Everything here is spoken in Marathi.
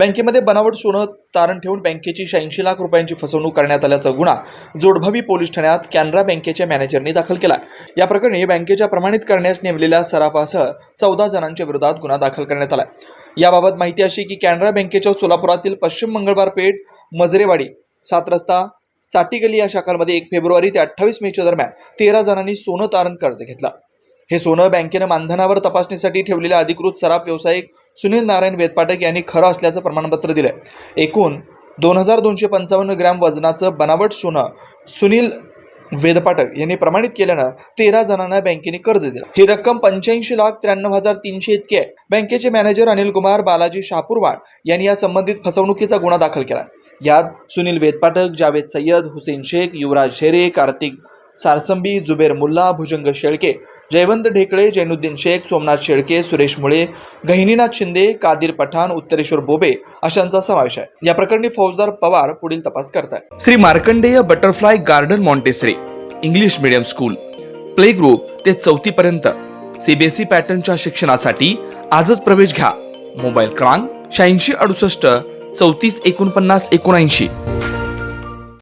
बँकेमध्ये बनावट सोनं तारण ठेवून बँकेची शहाऐंशी लाख रुपयांची फसवणूक करण्यात आल्याचा गुन्हा जोडभावी पोलीस ठाण्यात कॅनरा बँकेच्या मॅनेजरनी दाखल केला. या प्रकरणी बँकेच्या प्रमाणित करण्यास नेमलेल्या सराफासह चौदा जणांच्या विरोधात गुन्हा दाखल करण्यात आला. याबाबत माहिती अशी की कॅनरा बँकेच्या सोलापुरातील पश्चिम मंगळवार पेठ मजरेवाडी सात रस्ता चाटीगली या शाखांमध्ये एक फेब्रुवारी ते अठ्ठावीस मेच्या दरम्यान तेरा जणांनी सोनं तारण कर्ज घेतला. हे सोनं बँकेनं मानधनावर तपासणीसाठी ठेवलेल्या अधिकृत सराफ व्यावसायिक सुनील नारायण वेदपाठक यांनी खरं असल्याचं प्रमाणपत्र दिलं एकूण दोन हजार दोनशे पंचावन्न ग्रॅम वजनाचं बनावट सोनं सुनील वेदपाठक यांनी प्रमाणित केल्यानं तेरा जणांना बँकेने कर्ज दिलं. ही रक्कम पंच्याऐंशी लाख त्र्याण्णव हजार तीनशे इतकी आहे. बँकेचे मॅनेजर अनिल कुमार बालाजी शापूरवाड यांनी या संबंधित फसवणुकीचा गुन्हा दाखल केला. यात सुनील वेदपाठक जावेद सय्यद हुसेन शेख युवराज शेरे कार्तिक सारसंबी जुबेर मुल्ला भुजंग शेळके जयवंत ढेकळे जैनुद्दीन शेख सोमनाथ शेळके सुरेश मुळे गहिनीनाथ शिंदे कादिर पठाण उत्तरेश्वर बोबे अशांचा समावेश आहे. या प्रकरणी फौजदार पवार पुढील तपास करतात Shri Markandeya butterfly garden Montessori English medium school play group ते चौथी पर्यंत सीबीएसई पॅटर्नच्या शिक्षणासाठी आजच प्रवेश घ्या. मोबाईल क्रमांक शहाऐंशी अडुसष्ट चौतीस एकोणपन्नास एकोणऐंशी.